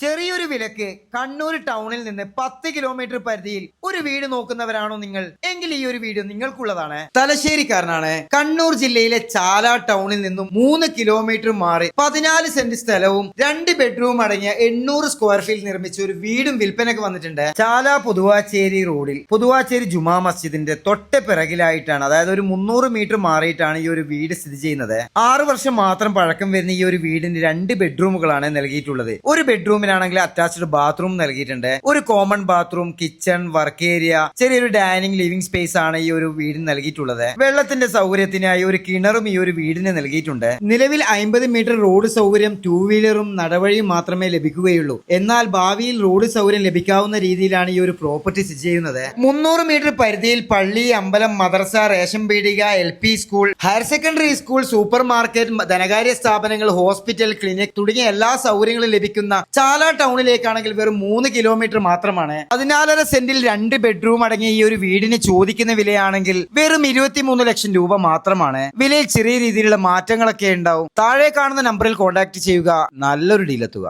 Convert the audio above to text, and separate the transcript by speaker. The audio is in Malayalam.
Speaker 1: ചെറിയൊരു വിലക്ക് കണ്ണൂർ ടൗണിൽ നിന്ന് പത്ത് കിലോമീറ്റർ പരിധിയിൽ ഒരു വീട് നോക്കുന്നവരാണോ നിങ്ങൾ? എങ്കിൽ ഈ ഒരു വീഡിയോ നിങ്ങൾക്കുള്ളതാണ്. തലശ്ശേരിക്കാരനാണ്. കണ്ണൂർ ജില്ലയിലെ ചാല ടൗണിൽ നിന്നും മൂന്ന് കിലോമീറ്റർ മാറി പതിനാല് സെന്റ് സ്ഥലവും രണ്ട് ബെഡ്റൂം അടങ്ങിയ എണ്ണൂറ് സ്ക്വയർ ഫീറ്റ് നിർമ്മിച്ച ഒരു വീടും വിൽപ്പനക്ക് വന്നിട്ടുണ്ട്. ചാല പുതുവാച്ചേരി റോഡിൽ പുതുവാച്ചേരി ജുമാ മസ്ജിദിന്റെ തൊട്ട് പിറകിലായിട്ടാണ് അതായത് ഒരു മുന്നൂറ് മീറ്റർ മാറിയിട്ടാണ് ഈ ഒരു വീട് സ്ഥിതി ചെയ്യുന്നത്. ആറു വർഷം മാത്രം പഴക്കം വരുന്ന ഈ ഒരു വീടിന് രണ്ട് ബെഡ്റൂമുകളാണ് നൽകിയിട്ടുള്ളത്. ഒരു ബെഡ്റൂമിലാണെങ്കിൽ അറ്റാച്ച്ഡ് ബാത്റൂം നൽകിയിട്ടുണ്ട്. ഒരു common bathroom kitchen work area ചെറിയൊരു ഡൈനിങ് ലിവിംഗ് സ്പേസ് ആണ് ഈ ഒരു വീടിന് നൽകിയിട്ടുള്ളത്. വെള്ളത്തിന്റെ സൗകര്യത്തിനായി ഒരു കിണറും ഈ ഒരു വീടിന് നൽകിയിട്ടുണ്ട്. നിലവിൽ അമ്പത് മീറ്റർ റോഡ് സൗകര്യം ടൂ വീലറും നടവഴിയും മാത്രമേ ലഭിക്കുകയുള്ളൂ. എന്നാൽ ഭാവിയിൽ റോഡ് സൗകര്യം ലഭിക്കാവുന്ന രീതിയിലാണ് ഈ ഒരു പ്രോപ്പർട്ടി സ്ഥിതി ചെയ്യുന്നത്. മുന്നൂറ് മീറ്റർ പരിധിയിൽ പള്ളി അമ്പലം മദ്രസ റേഷൻ പീടിക L P school higher secondary school supermarket ധനകാര്യ സ്ഥാപനങ്ങൾ ഹോസ്പിറ്റൽ ക്ലിനിക് തുടങ്ങിയ എല്ലാ സൗകര്യങ്ങളും ലഭിക്കുന്ന ചാല ടൗണിലേക്കാണെങ്കിൽ വെറും മൂന്ന് കിലോമീറ്റർ മാത്രമാണ്. പതിനാലര സെന്റിൽ രണ്ട് ബെഡ്റൂം അടങ്ങിയ ഈ ഒരു വീടിന് ചോദിക്കുന്ന വിലയാണെങ്കിൽ വെറും ഇരുപത്തിമൂന്ന് ലക്ഷം രൂപ മാത്രമാണ്. വിലയിൽ ചെറിയ രീതിയിലുള്ള മാറ്റങ്ങളൊക്കെ ഉണ്ടാവും. താഴെ കാണുന്ന നമ്പറിൽ കോൺടാക്ട് ചെയ്യുക. നല്ലൊരു ഡീലെത്തുക